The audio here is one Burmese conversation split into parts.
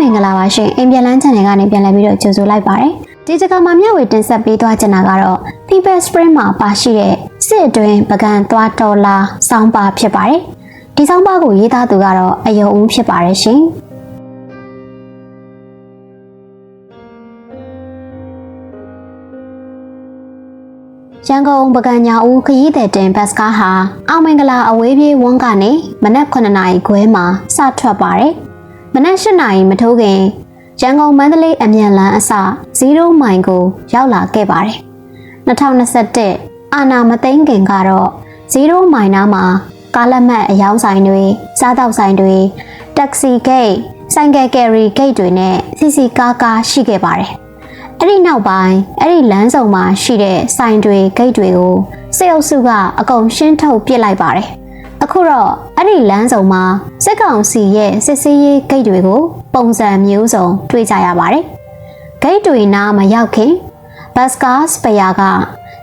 မင်္ဂလာပါရှင်အိမ်ပြန်လန်း channel ကနေပြန်လည်ပြီးတော့ကြိုဆိုလိုက်ပါတယ်ဒီတစ်ခါမှာမျှဝေတင်ဆက်ပေးသွားချင်တာကတော့ People Spring မှာပါရှိတဲ့စစ်အတွင်းပကံသွားတော်လာစောင်းပါဖြစ်ပါတယ်ဒီစောင်းပါကိုရေးသားသူကတော့အယုံဦးဖြစ်ပါတယ်ရှင်ရန်ကုန်ပကံညာဦးခရီးသည်တင်ဘတ်စကားဟာအောင်မင်္ဂလာအဝေးပြေးဝန်းကနေမနက်9နာရီခွဲမှာစထွက်ပါတယ်။ မနက်8နာရီမထိုးခင်ရန်ကုန်မန္တလေးအမြန်လမ်းအစ0မိုင်ကို ရောက်လာခဲ့ပါတယ်။2021အာနာမသိန်းခင်ကတော့0မိုင်နားမှာကားလက်မှတ်အယောင်းဆိုင်တွေစားတောက်ဆိုင်တွေတက္ကစီဂိတ်ဆိုင်ကယ်ကယ်ရီဂိတ်တွေနဲ့စီစီကားကားရှိခဲ့ပါတယ်။အဲ့ဒီနောက်ပိုင်းအဲ့ဒီလမ်းစုံမှာရှိတဲ့ဆိုင်တွေဂိတ်တွေကိုစစ်အုပ်စုကအကုန်ရှင်းထုတ်ပစ်လိုက်ပါတယ်။ အခုတော့အဲ့ဒီလမ်းစုံမှာစစ်ကောင်စီရဲ့စစ်ဆေးရေးဂိတ်တွေကိုပုံစံမျိုးစုံတွေ့ကြရပါတယ်။ဂိတ်တွေနားမရောက်ခင်ဘတ်စကားစပယာက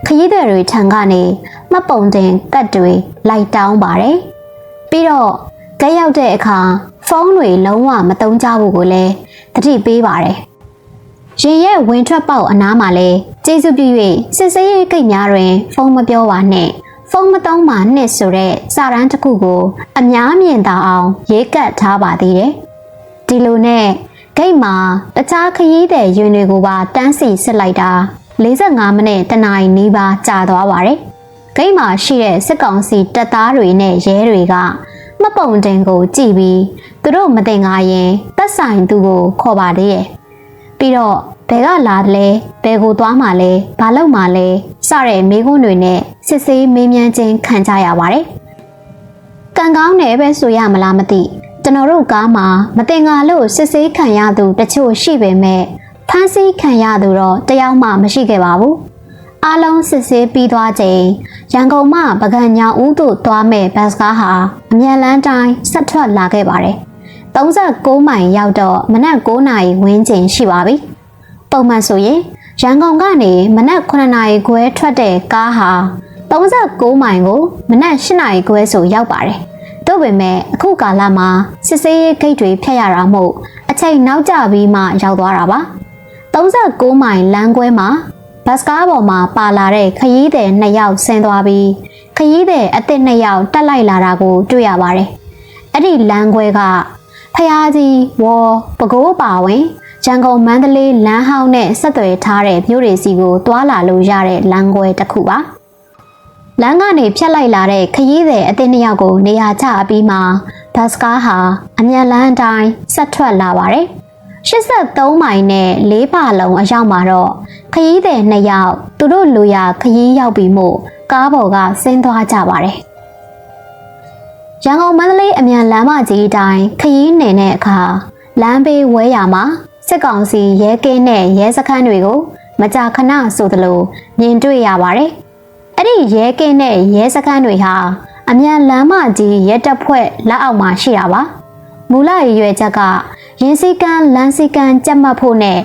ခရီးသည်တွေထံကနေမှတ်ပုံတင်ကတ်တွေလိုက်တောင်းပါတယ်။ပြီးတော့ဂိတ်ရောက်တဲ့အခါဖုန်းတွေလုံးဝမတုံးကြဘူးကိုလည်းတတိပေးပါတယ်။ရင်ရဲ့ဝင်ထွက်ပေါက်အနားမှာလဲကျေးဇူးပြု၍စစ်စေးရေးကိတ်များတွင် ဖုန်းမပြောပါနဲ့ ဖုန်းမသုံးပါနဲ့ဆိုတဲ့စာရန်တစ်ခုကို အများမြင်သာအောင်ရေးကပ်ထားပါသေးတယ်ဒီလိုနဲ့ဂိတ်မှာတခြားခရီးသည်ရင်တွေကိုပါတန်းစီစစ်လိုက်တာ45မိနစ်တနာရီနီးပါးကြာသွားပါတယ်ဂိတ်မှာရှိတဲ့စစ်ကောင်စီတပ်သားတွေနဲ့ရဲတွေကမှတ်ပုံတင်ကိုကြည့်ပြီးသူတို့မတင်ကားရင်သက်ဆိုင်သူကိုခေါ်ပါသေးတယ်ပြီးတော့ ဘယ်ကလာတယ်လဲဘယ်ကိုသွားမှာလဲဘာလုပ်မှာလဲစတဲ့မိခွန်းတွေနဲ့စစ်ဆေးမေးမြန်းခြင်းခံကြရပါတယ်။ကံကောင်းတယ်ပဲဆိုရမလားမသိကျွန်တော်တို့ကားမှာမတင်ငါလို့စစ်ဆေးခံရသူတချို့ရှိပေမဲ့ဖမ်းဆီးခံရသူတော့တယောက်မှမရှိခဲ့ပါဘူး။အားလုံးစစ်ဆေးပြီးသွားချိန်ရန်ကုန်မှပကံညာဦးတို့သွားမဲ့ဘတ်စကားဟာအမြန်လန်းတိုင်းဆက်ထွက်လာခဲ့ပါတယ်။39မိုင်ရောက်တော့မနက်9နာရီဝန်းကျင်ရှိပါပြီ။ ပုံမှန်ဆိုရင်ရန်ကုန်ကနေမနက်9နာရီခွဲထွက်တဲ့ကားဟာ39မိုင်ကိုမနက်10နာရီခွဲဆိုရောက်ပါတယ်။တို့ပေမဲ့အခုကာလမှာစစ်စေးရေးဂိတ်တွေဖြတ်ရတာမို့အချိန်နောက်ကျပြီးမှရောက်သွားတာပါ။39မိုင်လမ်းခွဲမှာဘတ်စကားပေါ်မှာပါလာတဲ့ခရီးသည်နှစ်ယောက်ဆင်းသွားပြီးခရီးသည်အစ်စ်နှစ်ယောက်တက်လိုက်လာတာကိုတွေ့ရပါတယ်။အဲ့ဒီလမ်းခွဲကဖျားကြီးဝေါ်ပဲခူးပါဝင် ရန်ကုန်မန္တလေးလမ်းဟောင်းနဲ့ဆက်သွယ်ထားတဲ့မြို့တွေစီကိုတွာလာလို့ရတဲ့လမ်းကွဲတစ်ခုပါလမ်းကနေဖြတ်လိုက်လာတဲ့ခရီးသည်အသင်းနှစ်ယောက်ကိုနေရာချအပြီးမှာဘတ်စကားဟာအမြန်လမ်းအတိုင်းဆက်ထွက်လာပါတယ်83မိုင်နဲ့၄ပါလုံးအရောက်မှာတော့ခရီးသည်နှစ်ယောက်သူတို့လူရခရီးရောက်ပြီးမို့ကားပေါ်ကဆင်းသွားကြပါတယ်ရန်ကုန်မန္တလေးအမြန်လမ်းမကြီးအတိုင်းခရီးနေတဲ့အခါလမ်းဘေးဝဲရမှာ စစ်ကောင်စီရဲကင်းနဲ့ရဲစခန်းတွေကိုမကြာခဏဆိုသလိုမြင်တွေ့ရပါတယ်။အဲ့ဒီရဲကင်းနဲ့ရဲစခန်းတွေဟာအမြန်လမ်းမကြီးရဲတပ်ဖွဲ့လက်အောက်မှာရှိတာပါ။မူလရည်ရွယ်ချက်ကရင်းစည်းကမ်းလမ်းစည်းကမ်းကြက်မှတ်ဖို့နဲ့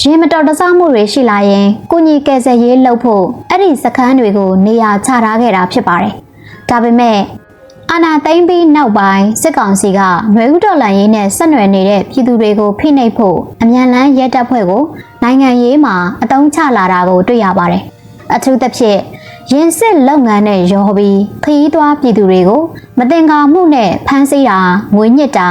ရင်မတော်တဆမှုတွေရှိလာရင်ကုညီကယ်ဆယ်ရေးလုပ်ဖို့အဲ့ဒီစခန်းတွေကိုနေရာချထားခဲ့တာဖြစ်ပါတယ်။ဒါပေမဲ့ အာနာသိမ့်ပြီးနောက်ပိုင်းစစ်ကောင်စီကနွေဦးတော်လှန်ရေးနဲ့ဆက်နွယ်နေတဲ့ပြည်သူတွေကိုဖိနှိပ်ဖို့အမြန်လန်းရဲတပ်ဖွဲ့ကိုနိုင်ငံရေးမှာအတုံးချလာတာကိုတွေ့ရပါတယ်။အထူးသဖြင့်ရင်စစ်လုပ်ငန်းနဲ့ရောပြီးခရီးသွားပြည်သူတွေကိုမတင်ကာမှုနဲ့ဖမ်းဆီးတာငွေညစ်တာ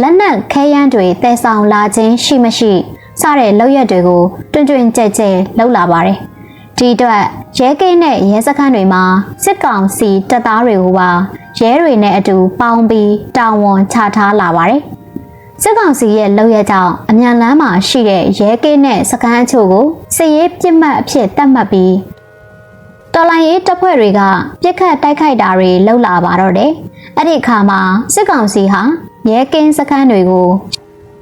လက်နက်ခဲယမ်းတွေတည်ဆောင်လာခြင်းရှိမရှိစတဲ့လုပ်ရက်တွေကိုတွင်တွင်ကြဲကြဲလုပ်လာပါတယ်။ ဒီအတွက်ရဲကိန်းနဲ့ရဲစခန်းတွေမှာစစ်ကောင်စီတပ်သားတွေကိုပါရဲတွေနဲ့အတူပေါင်းပြီးတာဝန်ချထားလာပါတယ်။စစ်ကောင်စီရဲ့လုပ်ရကြောင်းအမြန်လမ်းမှာရှိတဲ့ရဲကင်းနဲ့စကန်းအချို့ကိုစစ်ရေးပြစ်မှတ်အဖြစ်သတ်မှတ်ပြီးတော်လိုင်းရေးတပ်ဖွဲ့တွေကပြစ်ခတ်တိုက်ခိုက်တာတွေလှုပ်လာပါတော့တယ်။အဲ့ဒီအခါမှာစစ်ကောင်စီဟာရဲကင်းစခန်းတွေကို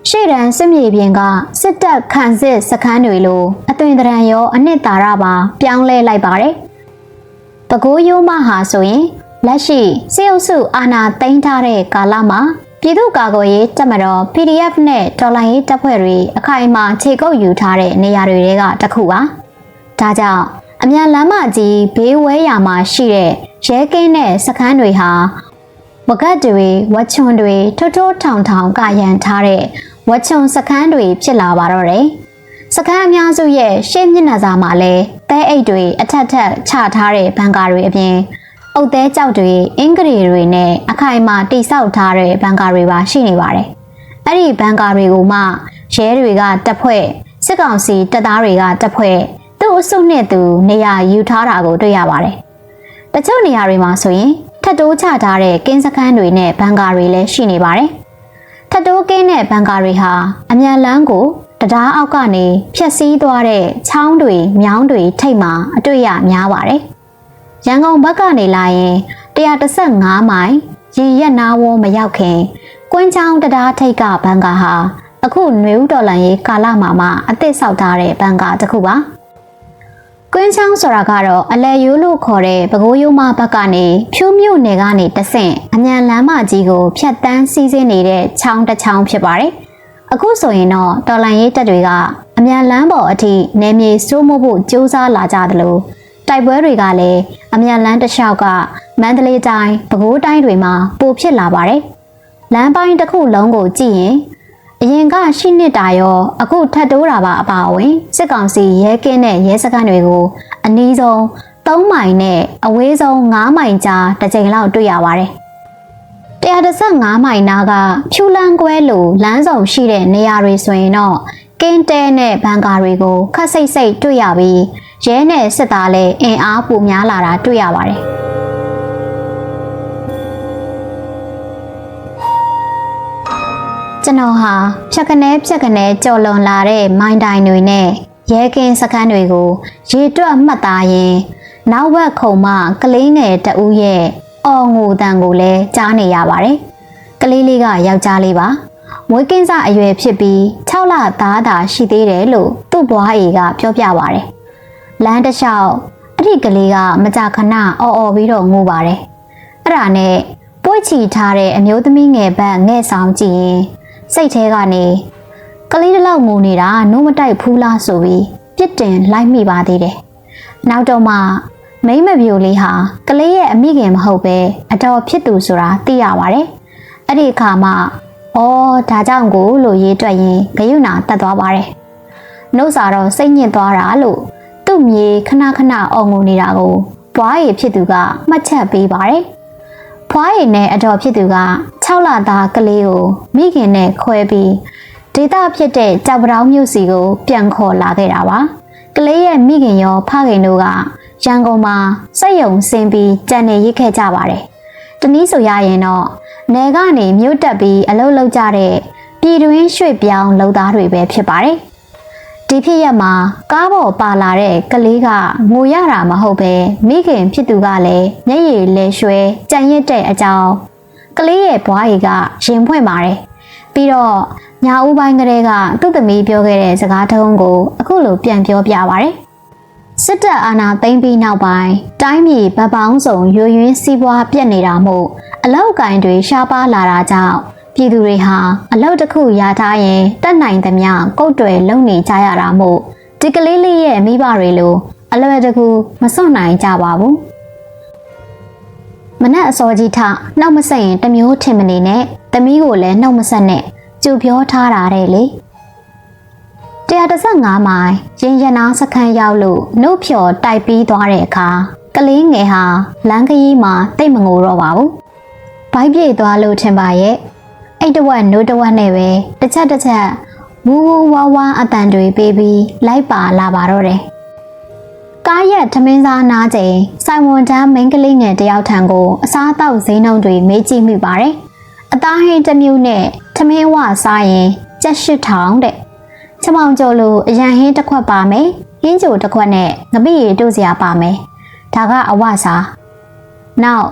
ရှေ့တန်းစစ်မြေပြင်ကစစ်တပ်ခံစစ်စခန်းတွေလိုအသွင်တရံရောအနှစ်သာရပါ ပြောင်းလဲလိုက်ပါတယ်။ပဲခူးရိုးမဟာဆိုရင်လက်ရှိစေအုပ်စုအာဏာသိမ်းထားတဲ့ကာလမှာပြည်သူ့ကာကွယ်ရေးတပ်မတော် PDF နဲ့တော်လှန်ရေးတပ်ဖွဲ့တွေအခိုင်အမာခြေကုပ်ယူထားတဲ့နေရာတွေကတစ်ခုပါ။ဒါကြောင့်အမြန်လမ်းမကြီးဘေးဝဲရာမှာရှိတဲ့ရဲကင်းနဲ့စခန်းတွေဟာဝကတ်တွေဝချွန်တွေထိုးထိုးထောင်ထောင်ကရန်ထားတဲ့ ဝတ်ချုံစခန်းတွေဖြစ်လာပါတော့တယ်။စခန်းအများစုရဲ့ရှေ့မျက်နှာစာမှာလည်းတဲအိတ်တွေအထက်ထက်ချထားတဲ့ဘန်ကာတွေအပြင်အုတ်သေးကြောက်တွေအင်္ဂရီတွေနဲ့အခိုင်အမာတိဆောက်ထားတဲ့ဘန်ကာတွေပါရှိနေပါတယ်။အဲ့ဒီဘန်ကာတွေကိုမှရဲတွေကတက်ဖွဲ့စစ်ကောင်စီတပ်သားတွေကတက်ဖွဲ့သူ့အစုနဲ့သူနေရာယူထားတာကိုတွေ့ရပါတယ်။တချို့နေရာတွေမှာဆိုရင်ထပ်တိုးချထားတဲ့ကင်းစခန်းတွေနဲ့ဘန်ကာတွေလည်းရှိနေပါတယ်။ ထပ်တိုးကင်းတဲ့ဘန်ကာတွေဟာအမြန်လန်းကိုတရားအောက်ကနေဖြက်စီးသွားတဲ့ချောင်းတွေမြောင်းတွေထိတ်မှာအတွေ့ရများပါတယ်။ရန်ကုန်ဘက်ကနေလာရင်135မိုင်ရင်ရက်နာဝေါမရောက်ခင်ကွင်းချောင်းတရားထိတ်ကဘန်ကာဟာအခုနွေဦးတော်လန်ရေးကာလမှာမှအသစ်ဆောက်ထားတဲ့ဘန်ကာတစ်ခုပါ။ ကွင်းချောင်းဆိုတာကတော့အလဲရိုးလို့ခေါ်တဲ့ပဲခူးရိုးမဘက်ကနေဖြိုးမြို့နယ်ကနေတဆင့်အမြန်လမ်းမကြီးကိုဖြတ်တန်းစီးဆင်းနေတဲ့ချောင်းတစ်ချောင်းဖြစ်ပါတယ်။အခုဆိုရင်တော့တော်လန်ရေးတပ်တွေကအမြန်လမ်းပေါ်အထိနယ်မြေစိုးမိုးဖို့ကြိုးစားလာကြသလိုတိုက်ပွဲတွေကလည်းအမြန်လမ်းတစ်လျှောက်ကမန္တလေးတိုင်းပဲခူးတိုင်းတွေမှာပိုဖြစ်လာပါတယ်။လမ်းပိုင်းတစ်ခုလုံးကိုကြည့်ရင် အရင်ကရှိနေတာရောအခုထပ်တိုးတာပါအပါအဝင်စစ်ကောင်စီရဲကင်းတဲ့ရဲစခန်းတွေကို အနည်းဆုံး3မိုင်နဲ့အဝေးဆုံး9မိုင်ကြားတစ်ကြိမ်လောက်တွေ့ရပါတယ်။135မိုင်နာကဖြူလန်းကွဲလိုလမ်းဆောင်ရှိတဲ့နေရာတွေဆိုရင်တော့ကင်းတဲနဲ့ဘန်ကာတွေကိုခက်စိတ်စိတ်တွေ့ရပြီးရဲနဲ့စစ်သားလည်းအင်အားပိုများလာတာတွေ့ရပါတယ်။ ကျွန်တော်ဟာဖြက်ကနေဖြက်ကနေကြော်လွန်လာတဲ့မိုင်းတိုင်တွေနဲ့ရဲကင်းစခန်းတွေကိုရေတွက်မှတ်သားရင် နောက်ဘက်ခုံမကလေးငယ်တဦးရဲ့အော်ငိုတန်ကိုလည်းကြားနေရပါတယ်။ကလေးလေးကယောက်ျားလေးပါ။မွေးကင်းစအရွယ်ဖြစ်ပြီး6လသားသာရှိသေးတယ်လို့သူ့ဘွားအေကပြောပြပါတယ်။လမ်းတစ်လျှောက်အဲ့ဒီကလေးကမကြခဏအော်အော်ပြီးတော့ငိုပါတယ်။အဲ့ဒါနဲ့ပွေ့ချီထားတဲ့အမျိုးသမီးငယ်ဘက်ငဲ့ဆောင်ကြည့်ရင် စိတ်ထဲကနေကလေးတစ်လောက်ငိုနေတာနိုးမတိုက်ဘူးလားဆိုပြီးပြစ်တင်လိုက်မိပါသေးတယ်။နောက်တော့မှမိမပြိုလေးဟာကလေးရဲ့အမိခင်မဟုတ်ပဲအတော်ဖြစ်သူဆိုတာသိရပါတယ်။အဲ့ဒီအခါမှအော်ဒါကြောင့်ကိုလို့ရေးတွက်ရင်ဂယုဏတက်သွားပါတယ်။နှုတ်စာတော့စိတ်ညစ်သွားတာလို့သူ့မြေခဏခဏအော်ငိုနေတာကိုဘွားရည်ဖြစ်သူကမှတ်ချက်ပေးပါတယ်။ ဖွားရည်နဲ့အတော်ဖြစ်သူက6လသားကလေးကိုမိခင်နဲ့ခွဲပြီးဒေတာဖြစ်တဲ့ကြောက်ပတောင်းမြို့စီကိုပြန်ခေါ်လာခဲ့တာပါကလေးရဲ့မိခင်ရောဖခင်တို့ကရန်ကုန်မှာစက်ယုံဆင်းပြီးကြံနေရစ်ခဲ့ကြပါတယ်တနည်းဆိုရရင်တော့နယ်ကနေမြို့တက်ပြီးအလုပ်လုပ်ကြတဲ့ပြည်တွင်းရွှေ့ပြောင်းလုပ်သားတွေပဲဖြစ်ပါတယ် ဒီဖြစ်ရက်မှာကားပေါ်ပါလာတဲ့ကလေးကငိုရတာမဟုတ်ပဲမိခင်ဖြစ်သူကလည်းမျက်ရည်လဲရွှဲကြံရစ်တဲ့အကြောင်းကလေးရဲ့ဘွားရီကရင်ဖွင့်ပါတယ်ပြီးတော့ညာဦးပိုင်းကလေးကသူ့သမီးပြောခဲ့တဲ့စကားထုံးကိုအခုလိုပြန်ပြောပြပါတယ်စစ်တပ်အာဏာသိမ်းပြီးနောက်ပိုင်းတိုင်းပြည်ဗပောင်းစုံရွရွင်းစီးပွားပြက်နေတာမို့အလောက်ကင်တွေရှားပါလာတာကြောင့် ပြည်သူတွေဟာအလောက်တစ်ခုရထားရင်တက်နိုင်သမျှကုတ်တွေလုံနေကြရတာမို့ဒီကလေးလေးရဲ့မိဘတွေလိုအလွယ်တကူမစွန့်နိုင်ကြပါဘူးမနက်အစောကြီးထနှောက်မဆက်ရင်တမျိုးထင်မနေနဲ့သမီးကိုလည်းနှောက်မဆက်နဲ့ကြူပြောထားတာတဲ့လေ135မိုင်ရင်ရနာစခန်းရောက်လို့နှုတ်ဖြော်တိုက်ပြီးသွားတဲ့အခါကလေးငယ်ဟာလမ်းကကြီးမှာတိတ်မငိုတော့ပါဘူးဘိုက်ပြေသွားလို့ထင်ပါရဲ့ အဲ့တဝက်နိုးတဝက်နဲ့ပဲတစ်ချက်တစ်ချက်ဝူဝူဝါဝါအတန်တွေပေးပြီးလိုက်ပါလာပါတော့တယ်ကားရက်ထမင်းစားနားချိန်စိုင်ဝန်တန်းမိန်းကလေးငယ်တယောက်ထံကိုအစားအသောက်ဈေးနှုန်းတွေမေးကြည့်မိပါတယ်အသားဟင်းတစ်မျိုးနဲ့ထမင်းဝစားရင်ကျက်ရှစ်ထောင်တဲ့ချမောင်ကျော်လိုအရန်ဟင်းတစ်ခွက်ပါမယ်ဟင်းကြိုတစ်ခွက်နဲ့ငပိရီတို့စရာပါမယ်ဒါကအဝစားနောက်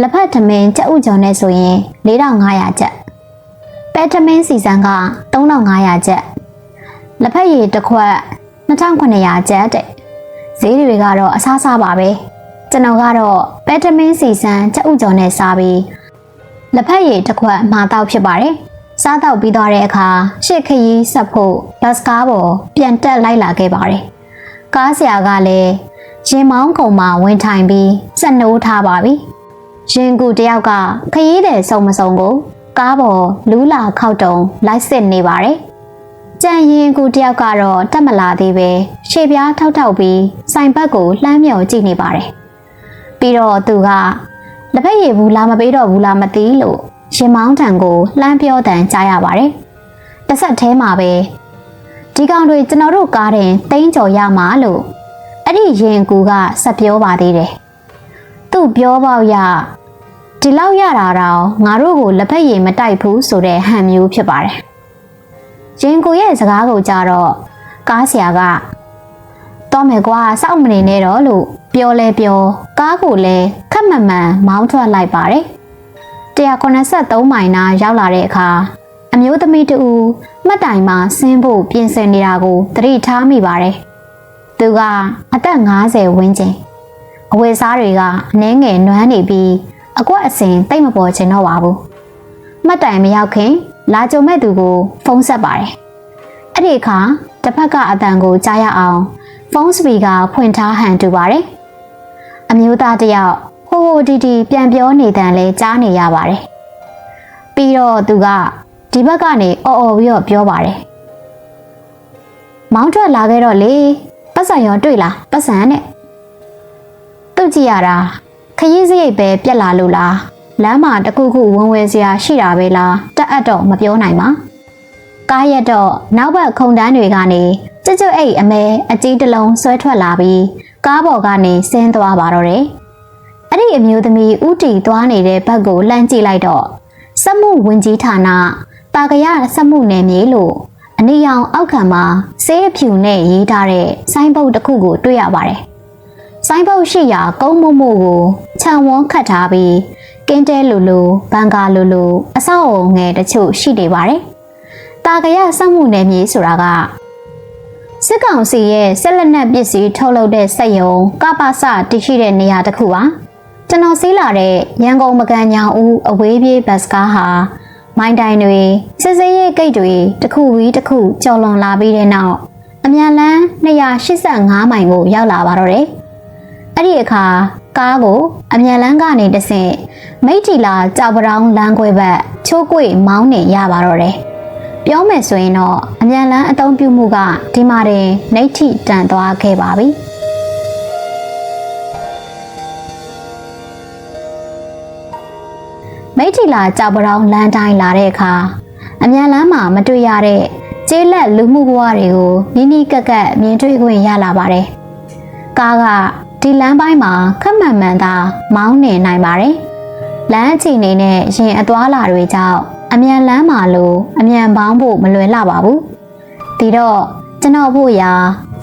လက်ဖက်ထမင်းကြက်ဥကြော်နဲ့ဆိုရင်4500ကျပ် ပဲထမင်းစီစံက3500ကျပ်လက်ဖက်ရည်တစ်ခွက်2900ကျပ်တဲ့ဈေးတွေကတော့အစားစားပါပဲကျွန်တော်ကတော့ပဲထမင်းစီစံကြက်ဥကြော်နဲ့စားပြီးလက်ဖက်ရည်တစ်ခွက်မှာတော့ဖြစ်ပါတယ်။စားတော့ပြီးသွားတဲ့အခါရှစ်ခရီးဆက်ဖို့ဘတ်ကားပေါ်ပြန်တက်လိုက်လာခဲ့ပါတယ်။ကားဆရာကလည်းရင်မောင်းကုံမှာဝင်ထိုင်ပြီးစက်နိုးထားပါပြီ။ရင်ကူတယောက်ကခရီးတဲ့စုံမစုံကို ကားပေါ်လူးလာခောက်တုံလိုက်စစ်နေပါတယ်။ကြံရင်ကူတယောက်ကတော့တက်မလာသေးပဲရှေ့ပြားထောက်ထောက်ပြီးဆိုင်ဘက်ကိုလှမ်းမြော်ကြည့်နေပါတယ်။ပြီးတော့သူကလက်ဖက်ရည်ဘူးလာမပေးတော့ဘူးလားမသိလို့ရင်မောင်းထံကိုလှမ်းပြောတန်ကြားရပါတယ်။တစ်ဆက်သေးမှာပဲဒီကောင်တွေကျွန်တော်တို့ကားတင်တိန်းကြော်ရမှာလို့အဲ့ဒီရင်ကူကဆက်ပြောပါသေးတယ်။သူ့ပြောပေါက်ရ ဒီလောက်ရတာတော့ငါတို့ကိုလက်ဖက်ရည်မတိုက်ဘူးဆိုတဲ့ဟန်မျိုးဖြစ်ပါတယ်။ရင်ကူရဲ့စကားကိုကြတော့ကားဆရာကတော့မယ်ကွာစောက်မနေနဲ့တော့လို့ပြောလဲပြောကားကိုလည်းခက်မှန်မှန်မောင်းထွက်လိုက်ပါတယ်။183မိုင်နာရောက်လာတဲ့အခါအမျိုးသမီးတူမှတ်တိုင်မှာဆင်းဖို့ပြင်ဆင်နေတာကိုသတိထားမိပါတယ်။သူကအသက်50ဝန်းကျင်အဝယ်စားတွေကအနှဲငယ်နွမ်းနေပြီး အကွက်အစင်တိတ်မပေါ်ချင်တော့ပါဘူး။မှတ်တိုင်မရောက်ခင် လာကြုံမဲ့သူကို ဖုန်းဆက်ပါတယ်။အဲ့ဒီအခါတစ်ဖက်ကအတန်ကိုကြားရအောင်ဖုန်းစပီကာဖွင့်ထားဟန်တူပါတယ်။အမျိုးသားတစ်ယောက်ဟိုဟိုတီတီပြန်ပြောနေတဲ့လဲကြားနေရပါတယ်။ပြီးတော့သူကဒီဘက်ကနေအော်အော်ပြီးတော့ပြောပါတယ်။မောင်းထွက်လာခဲ့တော့လေပတ်စံရောတွေ့လားပတ်စံနဲ့သူ့ကြည့်ရတာ ခရီးစရိတ်ပဲပြက်လာလို့လားလမ်းမှာတခုခုဝင်ဝဲစရာရှိတာပဲလားတက်အပ်တော့မပြောနိုင်ပါကားရက်တော့နောက်ဘက်ခုံတန်းတွေကနေကြွကြွအိတ်အမဲအကြီးတစ်လုံးဆွဲထွက်လာပြီးကားပေါ်ကနေဆင်းသွားပါတော့တယ်အဲ့ဒီအမျိုးသမီးဥတီသွားနေတဲ့ဘက်ကိုလှမ်းကြည့်လိုက်တော့စက်မှုဝင်ကြီးဌာနတာကရစက်မှုနယ်မြေလို့အနီရောင်အောက်ခံမှာဆေးဖြူနဲ့ရေးထားတဲ့ဆိုင်းဘုတ်တစ်ခုကိုတွေ့ရပါတယ် ဆိုင်းဘုတ်ရှိရာကုန်းမို့မို့ကိုခြံဝန်းခတ်ထားပြီးကင်းတဲလူလူဘန်ကာလူလူအဆောက်အုံငယ်တချို့ရှိနေပါတယ်။တာကရစက်မှုနယ်မြေဆိုတာကစစ်ကောင်စီရဲ့ဆက်လက်နက်ပစ္စည်းထုတ်လုပ်တဲ့စက်ရုံကပ္ပစတည်ရှိတဲ့နေရာတစ်ခုပါ။ကျွန်တော်စီးလာတဲ့ရန်ကုန်မကန်ညာဦးအဝေးပြေးဘတ်စကားဟာမိုင်းတိုင်တွေစစ်စေးရေးဂိတ်တွေတစ်ခုပြီးတစ်ခုကျော်လွန်လာပြီးတဲ့နောက်အမြန်လန်း285မိုင်ကိုရောက်လာပါတော့တယ်။ အဲ့ဒီအခါကားကိုအမြန်လန်းကနေတဆင့်မိတ်တီလာကြောက်ပတောင်းလမ်းခွဲဘက်ချိုးကွေမောင်းနေရပါတော့တယ်။ပြောမယ်ဆိုရင်တော့အမြန်လန်းအသုံးပြုမှုကဒီမှာတင်နှိဋ္ဌိတန်သွားခဲ့ပါပြီ။မိတ်တီလာကြောက်ပတောင်းလမ်းတိုင်းလာတဲ့အခါအမြန်လန်းမှာမတွေ့ရတဲ့ကျေးလက်လူမှုဘဝတွေကိုနီးနီးကပ်ကပ်မြင်တွေ့ခွင့်ရလာပါတယ်။ကားက ဒီလမ်းပိုင်းမှာခက်မှန်မှန်သာမောင်းနေနိုင်ပါတယ်။လမ်းအခြေအနေနဲ့ရင်အသွားလာတွေကြောင့်အမြန်လမ်းမှာလို့အမြန်ပေါင်းဖို့မလွယ်လှပါဘူး။ဒီတော့ကျွန်တော်ဖို့ရာ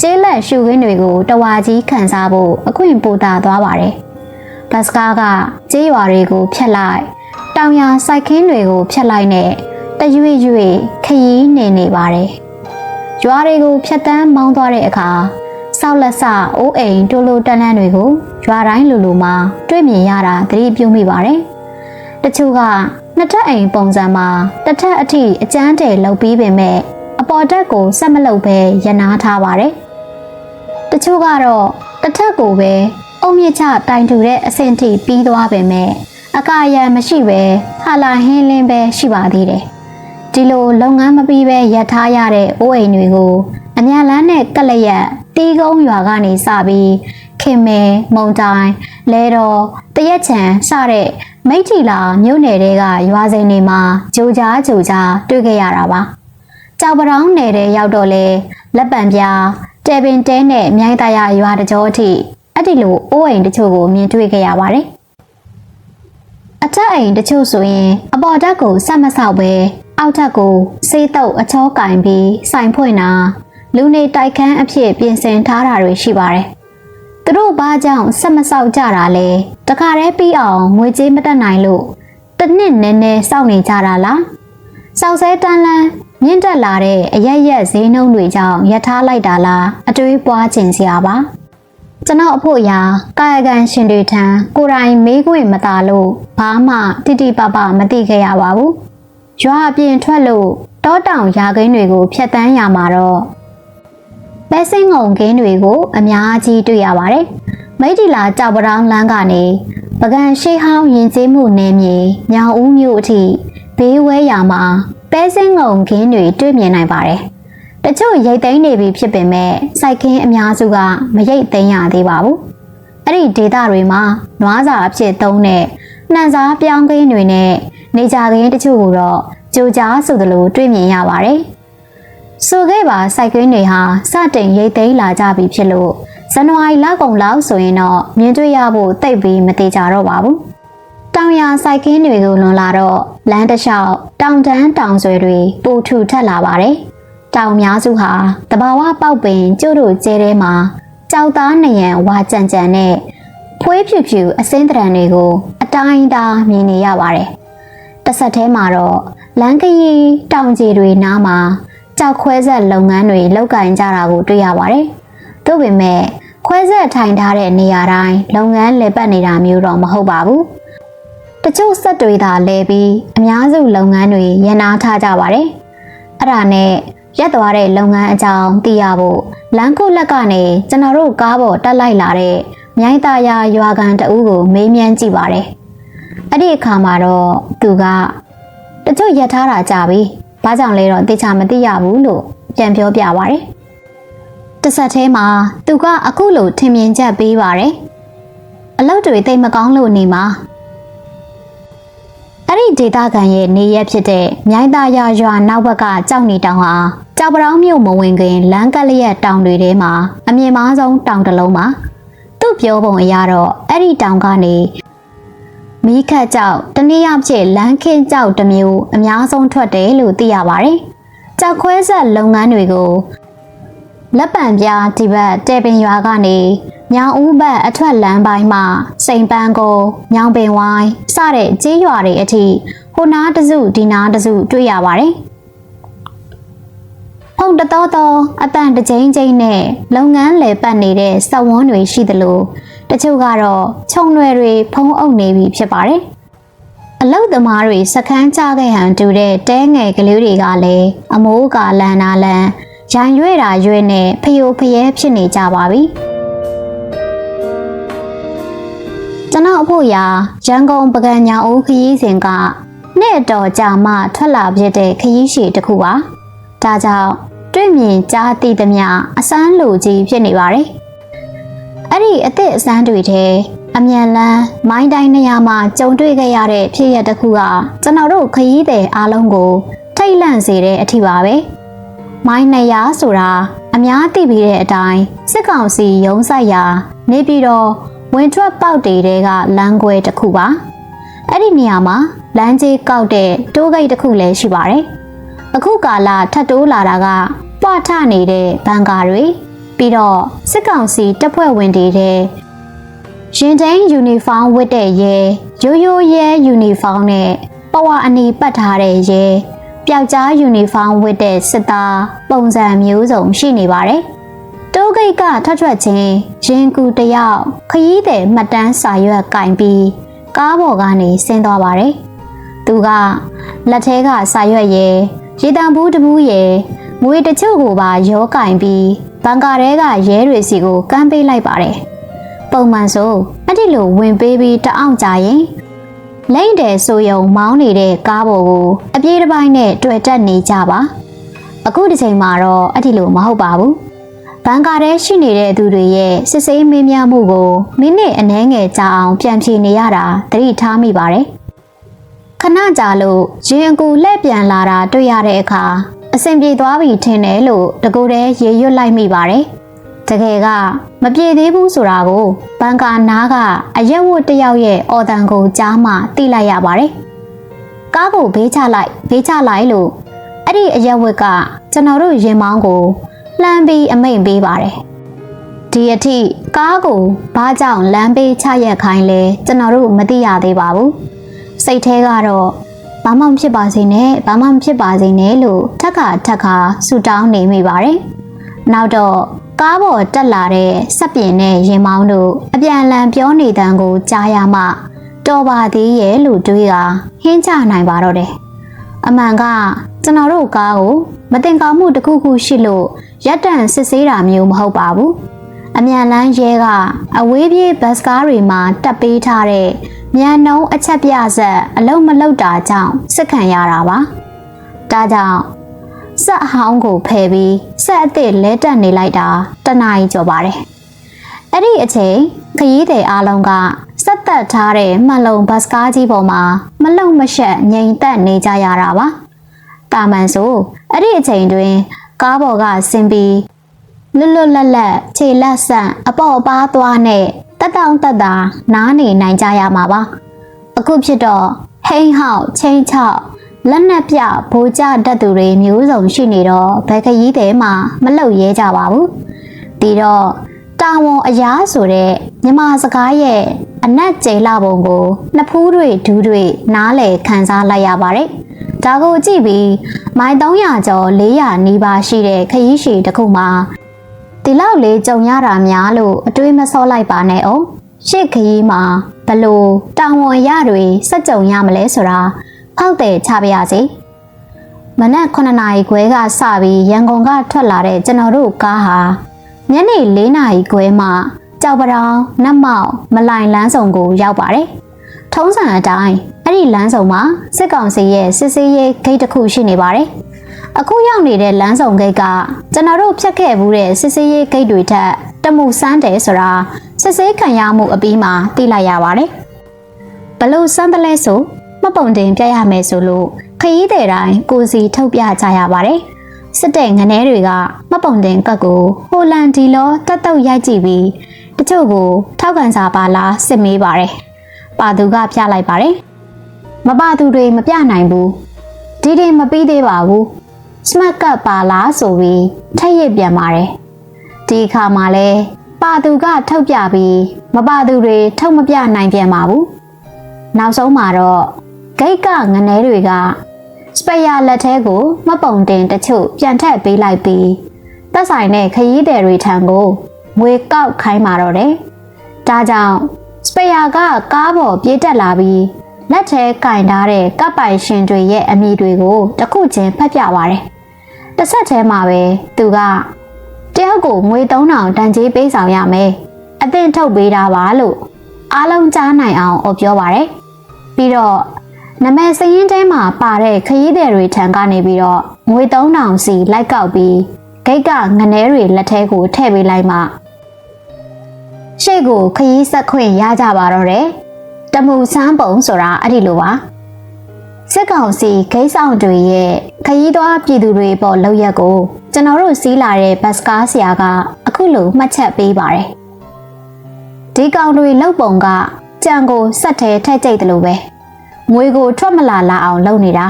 ကျေးလက်ရှုခင်းတွေကိုတဝါကြီးခန်းစားဖို့အခွင့်ပိုတာသွားပါတယ်။ဘတ်စကားကကျေးရွာတွေကိုဖျက်လိုက်တောင်ယာစိုက်ခင်းတွေကိုဖျက်လိုက်နဲ့တရွေ့ရွေ့ခရီးနေနေပါတယ်။ရွာတွေကိုဖျက်တမ်းမောင်းသွားတဲ့အခါ ဆောက်လက်ဆအိုးအိမ်တိုးလိုတန်းလန်းတွေကိုရွာတိုင်းလူလူမှာတွေ့မြင်ရတာသတိပြုမိပါတယ်။တချို့ကနှစ်ထပ်အိမ်ပုံစံမှာတစ်ထပ်အထိအကျန်းတဲလုပ်ပြီးပင်မဲ့အပေါ်တက်ကိုဆက်မလုပ်ပဲရနာထားပါတယ်။တချို့ကတော့တစ်ထပ်ကိုပဲအုံမြင့်ချတိုင်ထူတဲ့အဆင့်ထိပြီးသွားပင်မဲ့အကာရံမရှိပဲဟာလာဟင်းလင်းပဲရှိပါသေးတယ်။ ဒီလိုလုပ်ငန်းမပြီးပဲရထားရတဲ့အိုးအိမ်တွေကိုအမြန်လန်းနဲ့ကက်လက်ရက်တီးကုန်းရွာကနေစပြီးခင်မဲမုံတိုင်းလဲတော်တရက်ချံစတဲ့မိထီလာမြို့နယ်တွေကရွာစိန်တွေမှာဂျိုကြားဂျိုကြားတွေ့ခဲ့ရတာပါကြောက်ပတောင်းနယ်တဲ့ရောက်တော့လေလက်ပံပြားတဲပင်တဲနဲ့မြိုင်းတရရွာတကြောအထိအဲ့ဒီလိုအိုးအိမ်တချို့ကိုမြင်တွေ့ခဲ့ရပါတယ်အထက်အိမ်တချို့ဆိုရင်အပေါ်ဓာတ်ကိုဆက်မဆောက်ပဲ အောက်ဓာတ်ကိုစေးတုပ်အချောကင်ပြီးစိုင်ဖွင့်တာလူနေတိုက်ခန်းအဖြစ်ပြင်ဆင်ထားတာတွေရှိပါတယ်။သူတို့ဘာကြောင့်ဆက်မဆောက်ကြတာလဲ။တခါတည်းပြီးအောင်ငွေကြေးမတက်နိုင်လို့တစ်နှစ်နည်းနည်းစောင့်နေကြတာလား။စောက်ဆဲတန်းလန်းမြင့်တက်လာတဲ့အရက်ရက်ဈေးနှုန်းတွေကြောင့်ရထားလိုက်တာလားအတွေးပွားခြင်းစရာပါ။ကျွန်တော်အဖို့ရာကာယကံရှင်တွေထံကိုယ်တိုင်မေးခွင့်မသာလို့ဘာမှတိတိပပမသိခဲ့ရပါဘူး။ ရွာအပြင်ထွက်လို့တောတောင်ရာခင်းတွေကိုဖျက်တမ်းရမှာတော့ပဲစင်းငုံကင်းတွေကိုအများကြီးတွေ့ရပါတယ်။မိတ်တီလာကြောက်ပတောင်းလမ်းကနေပကံရှိဟောင်းရင်ကျေးမှုနယ်မြေညောင်ဦးမြို့အထိဘေးဝဲရာမှာပဲစင်းငုံခင်းတွေတွေ့မြင်နိုင်ပါတယ်။တချို့ရိတ်သိမ်းနေပြီဖြစ်ပေမဲ့စိုက်ခင်းအများစုကမရိတ်သိမ်းရသေးပါဘူး။အဲ့ဒီဒေတာတွေမှာနွားစာအဖြစ်သုံးတဲ့နှံစားပြောင်းခင်းတွေနဲ့ နေကြခင်းတချို့ကိုတော့ကြိုကြားဆိုသလိုတွေ့မြင်ရပါတယ်။ဆိုခဲ့ပါစိုက်ခင်းတွေဟာစတင်ရိတ်သိမ်းလာကြပြီဖြစ်လို့ဇန်နဝါရီလကုန်လောက်ဆိုရင်တော့မြင်တွေ့ရဖို့တိတ်ပြီးမသေးကြတော့ပါဘူး။တောင်ယာစိုက်ခင်းတွေကိုလွန်လာတော့လမ်းတစ်လျှောက်တောင်တန်းတောင်ဆွဲတွေပိုထူထပ်လာပါတယ်။တောင်များစုဟာတဘာဝပေါက်ပင်ကျို့တို့ကျဲထဲမှာကြောက်သားနရံဝါကြံကြံနဲ့ဖွေးဖြူဖြူအစင်းတရံတွေကိုအတိုင်းတာမြင်နေရပါတယ်။ တစ်ဆက်တည်းမှာတော့လမ်းကကြီးတောင်ကြီးတွေနားမှာကြောက်ခွဲဆက်လုပ်ငန်းတွေလုပ်ကင်ကြတာကိုတွေ့ရပါတယ်။သို့ပေမဲ့ခွဲဆက်ထိုင်ထားတဲ့နေရာတိုင်းလုပ်ငန်းလည်ပတ်နေတာမျိုးတော့မဟုတ်ပါဘူး။တချို့ဆက်တွေသာလဲပြီးအများစုလုပ်ငန်းတွေရန်နာထားကြပါတယ်။အဲ့ဒါနဲ့ရက်သွားတဲ့လုပ်ငန်းအကြောင်းသိရဖို့လမ်းခုလက်ကနေကျွန်တော်တို့ကားပေါ်တက်လိုက်လာတဲ့မြိုင်းသားရရွာကန်တအူးကိုမေးမြန်းကြည့်ပါတယ်။ အဲ့ဒီအခါမှာတော့သူကတချို့ရက်ထားတာကြပြီ။ဘာကြောင့်လဲတော့သိချာမသိရဘူးလို့ပြန်ပြောပြပါတယ်။တစ်ဆက်သေးမှာသူကအခုလိုထင်မြင်ချက်ပေးပါတယ်။အလုပ်တွေတိတ်မကောင်းလို့နေမှာအဲ့ဒီဒေတာကန်ရဲ့နေရက်ဖြစ်တဲ့မြိုင်းသားရရွာနောက်ဘက်ကကြောက်နေတောင်ဟာကြောက်ပတောင်းမြို့မဝင်ခင်လမ်းကလျက်တောင်တွေထဲမှာအမြင့်မားဆုံးတောင်တစ်လုံးပါသူ့ပြောပုံအရတော့အဲ့ဒီတောင်ကနေ မီးခတ်ကြောက်တနည်းအားဖြင့်လမ်းခင်းကြောက်တစ်မျိုးအများဆုံးထွက်တယ်လို့သိရပါတယ်ကြောက်ခွဲဆက်လုပ်ငန်းတွေကိုလက်ပံပြားဒီဘက်တဲပင်ရွာကနေညောင်ဦးဘက်အထွက်လမ်းပိုင်းမှာစိန်ပန်းကိုညောင်ပင်ဝိုင်းစတဲ့ကြေးရွာတွေအထိဟိုနားတစုဒီနားတစုတွေ့ရပါတယ်။ဖုန်တတော်တော်အတန်တကြိမ်ကြိမ်နဲ့လုပ်ငန်းလည်ပတ်နေတဲ့စက်ဝန်းတွေရှိသလို တချို့ကတော့ခြုံရွယ်တွေဖုံးအုပ်နေပြီဖြစ်ပါတယ်။အလုတ်သမားတွေစခန်းကြခဲ့ဟန်တူတဲ့တဲငယ်ကလေးတွေကလည်းအမိုးကလန်နာလန်ရန်ရွဲ့တာရွဲ့နဲ့ဖျို့ဖျဲဖြစ်နေကြပါပြီ။ကျွန်တော်အဖို့ရာရန်ကုန်ပကံညာအိုးခရီးစဉ်ကနဲ့တော်ကြာမှထွက်လာဖြစ်တဲ့ခရီးရှည်တစ်ခုပါ။ဒါကြောင့်တွေ့မြင်ကြားသိသမျှအစမ်းလူကြီးဖြစ်နေပါတယ်။ အဲ့ဒီအစ်စ်အစမ်းတွေထဲအမြန်လန်းမိုင်းတိုင်းနေရာမှာကြုံတွေ့ခဲ့ရတဲ့ဖြစ်ရပ်တစ်ခုကကျွန်တော်တို့ခရီးသည်အားလုံးကို ထိတ်လန့်စေတဲ့အထီပါပဲ။မိုင်းနေရာဆိုတာအများသိပြီးတဲ့အတိုင်းစစ်ကောင်စီရုံးဆိုင်ရာ နေပြည်တော်ဝင်ထွက်ပေါက်တွေတဲကလမ်းခွဲတစ်ခုပါအဲ့ဒီနေရာမှာလမ်းကြီးကောက်တဲ့တိုးဂိတ်တစ်ခုလည်းရှိပါတယ်အခုကာလထပ်တိုးလာတာကပွားထနေတဲ့ဘန်ကာတွေ ပြီးတော့စစ်ကောင်စီတပ်ဖွဲ့ဝင်တွေတဲ့ရင်တိုင်းယူနီဖောင်းဝတ်တဲ့ရဲရိုးရိုးရဲယူနီဖောင်းနဲ့ပဝအနီပတ်ထားတဲ့ရဲပျောက်ကြားယူနီဖောင်းဝတ်တဲ့စစ်သားပုံစံမျိုးစုံရှိနေပါတယ်တိုးဂိတ်ကထွက်ထွက်ချင်းရင်ကူတယောက်ခရီးသည်မှတ်တမ်းစာရွက်ကင်ပြီးကားပေါ်ကနေဆင်းသွားပါတယ်။သူကလက်ထဲကစာရွက်ရဲ့ရေတံဘူးတဘူးရဲ့ ငွေတချို့ကိုပါရောကင်ပြီးဘန်ကာထဲကရဲတွေစီကိုကမ်းပေးလိုက်ပါတယ်။ပုံမှန်ဆိုအဲ့ဒီလိုဝင်ပေးပြီးတအောင်ကြရင်လိမ့်တယ်ဆိုယုံမောင်းနေတဲ့ကားပေါ်ကိုအပြေးတစ်ပိုင်းနဲ့တွေ့တက်နေကြပါ။အခုဒီချိန်မှာတော့အဲ့ဒီလိုမဟုတ်ပါဘူး။ဘန်ကာထဲရှိနေတဲ့သူတွေရဲ့စစ်ဆေးမေးမြန်းမှုကိုမိနစ်အနည်းငယ်ကြာအောင်ပြန်ဖြေနေရတာသတိထားမိပါတယ်။ခဏကြာလို့ရင်အကူလှည့်ပြန်လာတာတွေ့ရတဲ့အခါ အဆင်ပြေသွားပြီထင်တယ်လို့တကူတည်းရေရွတ်လိုက်မိပါတယ်။တကယ်ကမပြေသေးဘူးဆိုတာကိုဘန်ကာနားကအရက်ဝတ်တယောက်ရဲ့အော်တန်ကိုကြားမှသိလိုက်ရပါတယ်။ကားကိုဘေးချလိုက်ဘေးချလိုက်လို့အဲ့ဒီအရက်ဝတ်ကကျွန်တော်တို့ရင်မောင်းကိုလှမ်းပြီးအမိန်ပေးပါတယ်။ဒီအထိကားကိုဘာကြောင့်လမ်းပေးချရက်ခိုင်းလဲကျွန်တော်တို့မသိရသေးပါဘူး။စိတ်ထဲကတော့ ဘာမှမဖြစ်ပါစေနဲ့ဘာမှမဖြစ်ပါစေနဲ့လို့ထက်ခါထက်ခါဆူတောင်းနေမိပါတယ်။နောက်တော့ကားပေါ်တက်လာတဲ့စက်ပြင်နဲ့ရင်မောင်းတို့အပြန်အလှန်ပြောနေတန်ကိုကြားရမှတော်ပါသေးရဲ့လို့တွေးကဟင်းချနိုင်ပါတော့တယ်။အမှန်ကကျွန်တော်တို့ကားကိုမတင်ကောင်းမှုတစ်ခုခုရှိလို့ရက်တန့်စစ်ဆေးတာမျိုးမဟုတ်ပါဘူးအမြန်လန်းရဲကအဝေးပြေးဘတ်စကားတွေမှာတက်ပေးထားတဲ့ မြန်နှုံးအချက်ပြဆက်အလုံးမလုံးတာကြောင့်စစ်ခံရတာပါဒါကြောင့်ဆက်အဟောင်းကိုဖယ်ပြီးဆက်အစ်စ်လဲတက်နေလိုက်တာတနားကြီးကျော်ပါတယ်အဲ့ဒီအချိန်ခရီးသည်အားလုံးကစက်သက်ထားတဲ့မှန်လုံဘတ်စကားကြီးပေါ်မှာမလုံမရှက်ငြိမ်သက်နေကြရတာပါတာမန်ဆိုအဲ့ဒီအချိန်တွင်ကားပေါ်ကဆင်းပြီးလွတ်လွတ်လပ်လပ်ခြေလက်ဆန့်အပေါ်အပါသွားနဲ့ တက်တောင့်တက်တာနားနေနိုင်ကြရမှာပါအခုဖြစ်တော့ဟိန်းဟောက်ချင်းချောက်လက်နက်ပြဗိုလ်ကျတတ်သူတွေမျိုးစုံရှိနေတော့ဘယ်ခရီးတဲ့မှမလုံရဲကြပါဘူးဒီတော့တာဝန်အရာဆိုတဲ့မြမစကားရဲ့အနက်ကျိလာပုံကိုနှစ်ဖူးတွေဒူးတွေနားလေခံစားလိုက်ရပါတယ်ဒါကိုကြည့်ပြီးမိုင်300ကျော်400နီးပါးရှိတဲ့ခရီးရှည်တစ်ခုမှာ ဒီလောက်လေးကြုံရတာများလို့အတွေးမစောလိုက်ပါနဲ့အောင်ရှစ်ခရီးမှာဘလို့တာဝန်ရတွေစက်ကြုံရမလဲဆိုတာဖောက်တယ်ချပါရစေမနက်9နာရီခွဲကစပြီးရန်ကုန်ကထွက်လာတဲ့ကျွန်တော်တို့ကားဟာညနေ4နာရီခွဲမှကြောက်ပတောင်နတ်မောက်မလိုင်လန်းဆောင်ကိုရောက်ပါတယ်ထုံးစံအတိုင်းအဲ့ဒီလမ်းဆောင်မှာစစ်ကောင်စီရဲ့စစ်စေးရေးဂိတ်တစ်ခုရှိနေပါတယ် အခုရောက်နေတဲ့လမ်းဆောင်ဂိတ်ကကျွန်တော်တို့ဖြတ်ခဲ့ဘူးတဲ့စစ်စေးရေးဂိတ်တွေထက်တမှုစမ်းတယ်ဆိုတာစစ်စေးခံရမှုအပြီးမှာသိလိုက်ရပါတယ်ဘလို့စမ်းတယ်လဲဆိုမပုံတင်ပြရမယ်ဆိုလို့ခရီးတဲ့တိုင်းကိုစီထုတ်ပြကြရပါတယ်စစ်တဲ့ငနဲတွေကမပုံတင်ကတ်ကိုဟိုလန်ဒီလောတက်တော့ရိုက်ကြည့်ပြီးတချို့ကိုထောက်ခံစာပါလားစစ်မေးပါတယ်ပါသူကပြလိုက်ပါတယ်မပါသူတွေမပြနိုင်ဘူးဒီတင်မပြီးသေးပါဘူး စမတ်ကတ်ပါလားဆိုပြီးထက်ရစ်ပြန်ပါတယ်ဒီအခါမှာလဲပါသူကထုတ်ပြပြီးမပါသူတွေထုတ်မပြနိုင်ပြန်ပါဘူးနောက်ဆုံးမှာတော့ဂိတ်ကငနဲတွေကစပယာလက်ထဲကိုမပုံတင်တချို့ပြန်ထက်ပေးလိုက်ပြီးတက်ဆိုင်တဲ့ခရီးသည်တွေထံကိုငွေကောက်ခိုင်းมาတော့တယ်။ဒါကြောင့်စပယာကကားပေါ်ပြေးတက်လာပြီးလက်ထဲကင်ထားတဲ့ကပ်ပိုင်ရှင်တွေရဲ့အမည်တွေကိုတစ်ခုချင်းဖတ်ပြပါတယ်။ တစ်ဆက်တည်းမှာပဲသူကတယောက်ကိုငွေ3000တန်ကြေးပေးဆောင်ရမယ်။အသင့်ထုတ်ပေးတာပါလို့အားလုံးကြားနိုင်အောင်អော်ပြောပါတယ်။ပြီးတော့နမဲစရင်တဲမှာပါတဲ့ခရီးသည်တွေထံကနေပြီးတော့ငွေ3000စီလိုက်ကောက်ပြီးဂိတ်ကငနဲတွေလက်ထဲကိုထည့်ပေးလိုက်မှရှေ့ကိုခရီးဆက်ခွင့်ရကြပါတော့တယ်တမှုဆန်းပုံဆိုတာအဲ့ဒီလိုပါ စစ်ကောင်စီဂိတ်ဆောင်တွေရဲ့ခရီးသွားပြည်သူတွေပေါ်လောက်ရက်ကိုကျွန်တော်တို့စီးလာတဲ့ဘတ်စကားဆရာကအခုလိုမှတ်ချက်ပေးပါတယ်ဒီကောင်တွေလောက်ပုံကကြံကိုစက်ထဲထည့်ကြိတ်တယ်လို့ပဲငွေကိုထွက်မလာလာအောင်လုပ်နေတာ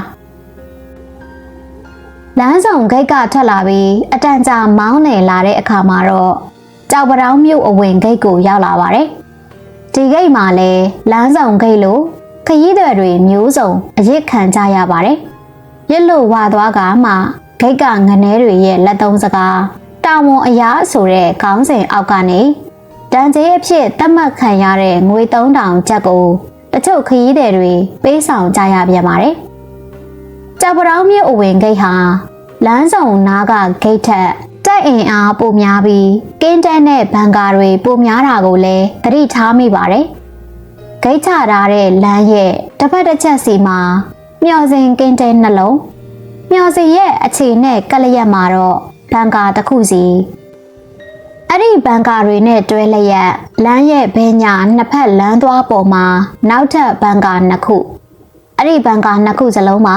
လမ်းဆောင်ဂိတ်ကထွက်လာပြီးအတန်ကြာမောင်းနေလာတဲ့အခါမှာတော့ကြောက်ပတောင်းမြို့အဝင်ဂိတ်ကိုရောက်လာပါတယ်ဒီဂိတ်မှာလဲလမ်းဆောင်ဂိတ်လို့ ခရီးသည်တွေမျိုးစုံအရစ်ခံကြရပါတယ်ရစ်လို့ဝါသွားကမှဂိတ်ကငနဲတွေရဲ့လက်သုံးစကားတာဝန်အရာဆိုတဲ့ခေါင်းစဉ်အောက်ကနေတန်ကျေးအဖြစ်သတ်မှတ်ခံရတဲ့ငွေ3000ကျပ်ကိုတချို့ခရီးသည်တွေပေးဆောင်ကြရပြန်ပါတယ်။ကြောက်ပတောင်းမြို့အဝင်ဂိတ်ဟာလမ်းဆောင်နားကဂိတ်ထက်တက်အင်အားပိုများပြီးကင်းတဲနဲ့ဘန်ကာတွေပိုများတာကိုလည်းသတိထားမိပါတယ်။ ဂိတ်ချထားတဲ့လမ်းရဲ့တစ်ဖက်တစ်ချက်စီမှာမျော်စင်ကင်းတဲနှလုံးမျော်စင်ရဲ့အခြေနဲ့ကလျက်မှာတော့ဘန်ကာတစ်ခုစီအဲ့ဒီဘန်ကာတွေနဲ့တွဲလျက်လမ်းရဲ့ဘဲညာနှစ်ဖက်လမ်းသွားပေါ်မှာနောက်ထပ်ဘန်ကာနှစ်ခုအဲ့ဒီဘန်ကာနှစ်ခုစလုံးမှာ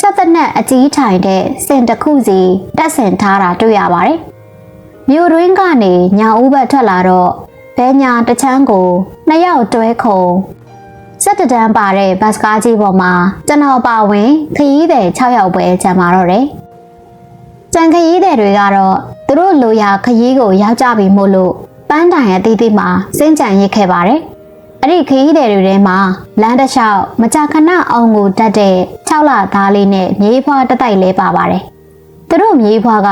စက်သက်နဲ့အကြီးထိုင်တဲ့စင်တစ်ခုစီတက်ဆင်ထားတာတွေ့ရပါတယ်။မြို့တွင်းကနေညာဦးဘက်ထွက်လာတော့ ဘဲညာတစ်ချမ်းကိုနှစ်ယောက်တွဲခုံစက်တတန်းပါတဲ့ဘတ်စကားကြီးပေါ်မှာကျွန်တော်ပါဝင်ခရီးသည်6ယောက်ပဲကျန်ပါတော့တယ်။ကြံခရီးသည်တွေကတော့သူတို့လိုရာခရီးကိုရောက်ကြပြီမို့လို့ပန်းတိုင်အသီးသီးမှာစင်ကြံရစ်ခဲ့ပါတယ်။အဲ့ဒီခရီးသည်တွေထဲမှာလမ်းတစ်လျှောက်မကြာခဏအောင်ကိုတတ်တဲ့6လသားလေးနဲ့မြေးဖွားတတိုက်လဲပါပါတယ်။သူတို့မြေးဖွားက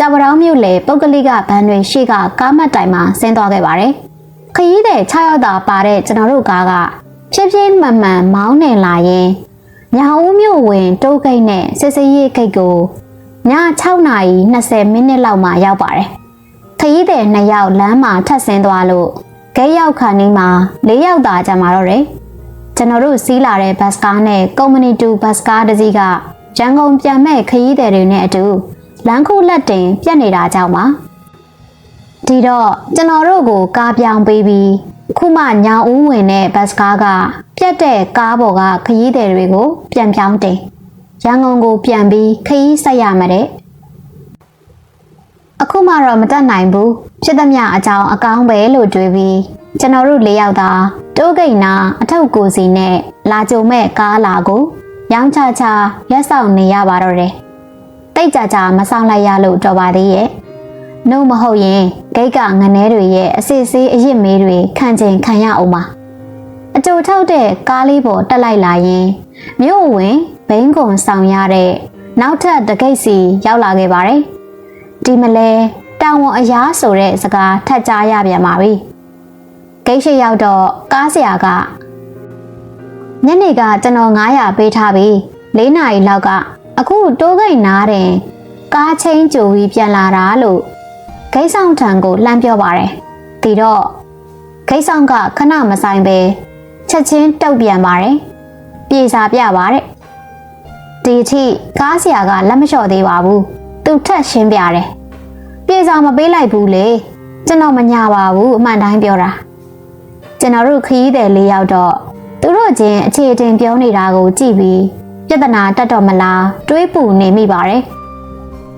ကြောက်ပတောင်းမြို့လေပုတ်ကလိကဘန်းတွေရှေ့ကကားမတ်တိုင်မှာဆင်းသွားခဲ့ပါတယ်။ခရီးသည်6ယောက်သာပါတဲ့ကျွန်တော်တို့ကားကဖြည်းဖြည်းမှန်မှန်မောင်းနေလာရင်ညောင်ဦးမြို့ဝင်တိုးဂိတ်နဲ့စစ်စရေးဂိတ်ကိုည6နာရီ20မိနစ်လောက်မှရောက်ပါတယ်။ခရီးသည်2ယောက်လမ်းမှာထပ်ဆင်းသွားလို့ဂိတ်ရောက်ခါနီးမှာ4ယောက်သာကျန်มาတော့တယ်ကျွန်တော်တို့စီးလာတဲ့ဘတ်စကားနဲ့ကုမ္ပဏီတူဘတ်စကားတစ်စီးကရန်ကုန်ပြန်မဲ့ခရီးသည်တွေနဲ့အတူ လမ်းခုလက်တင်ပြတ်နေတာကြောင့်ပါဒီတော့ကျွန်တော်တို့ကိုကားပြောင်းပေးပြီးခုမှညောင်ဦးဝင်တဲ့ဘတ်စကားကပြတ်တဲ့ကားပေါ်ကခရီးသည်တွေကိုပြန်ပြောင်းတင်ရန်ကုန်ကိုပြန်ပြီးခရီးဆက်ရမှာတဲ့အခုမှတော့မတက်နိုင်ဘူးဖြစ်သမျှအကြောင်းအကောင်းပဲလို့တွေးပြီးကျွန်တော်တို့၄ယောက်သာတိုးဂိတ်နာအထုပ်ကိုစီနဲ့လာကြုံမဲ့ကားလာကို ရောင်းချချရက်ဆောင်နေရပါတော့တယ် တိတ်ကြကြမဆောင်လိုက်ရလို့တော်ပါသေးရဲ့နှုတ်မဟုတ်ရင်ဂိတ်ကငနဲတွေရဲ့အစစ်ဆေးအရစ်မေးတွေခံကျင်ခံရအောင်ပါအကြိုထောက်တဲ့ကားလေးပေါ်တက်လိုက်လာရင်မြို့ဝင်ဘိန်းကုံဆောင်ရတဲ့နောက်ထပ်တကိတ်စီရောက်လာခဲ့ပါတယ်ဒီမလဲတောင်ဝန်အရားဆိုတဲ့စကားထပ်ကြားရပြန်ပါပြီဂိတ်ရှိရောက်တော့ကားဆရာကညနေကကျွန်တော်900ပေးထားပြီ၄နာရီလောက်က အခုတိုးဂိတ်နားတယ်ကားချင်းကြိုပြီးပြန်လာတာလို့ဂိတ်ဆောင်ထံကိုလှမ်းပြောပါတယ်ဒီတော့ဂိတ်ဆောင်ကခဏမဆိုင်ပဲချက်ချင်းတုတ်ပြန်ပါတယ်ပြေစာပြပါတယ်ဒီအထိကားဆရာကလက်မလျှော့သေးပါဘူးသူထက်ရှင်းပြတယ်ပြေစာမပေးလိုက်ဘူးလေကျွန်တော်မညာပါဘူးအမှန်တိုင်းပြောတာကျွန်တော်တို့ခရီးသည်လေးယောက်တော့သူတို့ချင်းအခြေအတင်ပြောနေတာကိုကြည့်ပြီး ပြဿနာတက်တော့မလားတွေးပူနေမိပါတယ်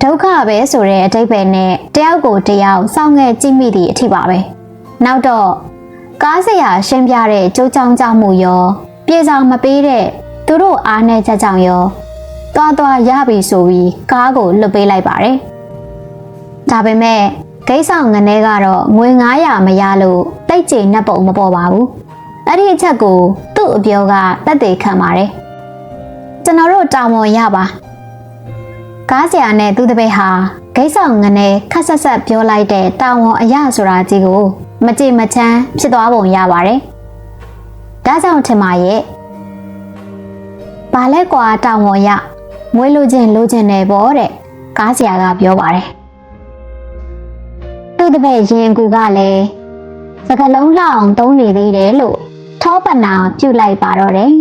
ဒုက္ခပဲဆိုတဲ့အတိတ်ပဲနဲ့တယောက်ကိုတယောက်စောင့်ငဲ့ကြည့်မိသည့်အထိပါပဲနောက်တော့ကားစရာရှင်းပြတဲ့ကြိုးချောင်းကြောင့်မှုရော ပြေဆောင်မပေးတဲ့သူတို့အားနဲ့ချက်ကြောင့်ရောသွားသွားရပြီဆိုပြီးကားကိုလွတ်ပေးလိုက်ပါတယ်ဒါပေမဲ့ဂိတ်ဆောင်ငနေကတော့ငွေ900မရလို့တိတ်ကျိန်နှက်ပုံမပေါ်ပါဘူးအဲ့ဒီအချက်ကိုသူ့အပြောကတက်သေးခံပါတယ် ကျွန်တော်တို့တောင်းဝန်ရပါကားဆရာနဲ့သူ့တပည့်ဟာဂိတ်ဆောင်ငနေခက်ဆက်ဆက်ပြောလိုက်တဲ့တောင်းဝန်အရာဆိုတာကြီးကို မကြည်မချမ်းဖြစ်သွားပုံရပါတယ်ဒါကြောင့်ထင်ပါရဲ့ဘာလဲကွာတောင်းဝန်ရမွေးလိုခြင်းလိုခြင်းနဲ့ပေါ့တဲ့ကားဆရာကပြောပါတယ်သူ့တပည့်ရင်ကူကလည်းစကလုံးလှအောင်သုံးနေသေးတယ်လို့ထောပနာပြုတ်လိုက်ပါတော့တယ်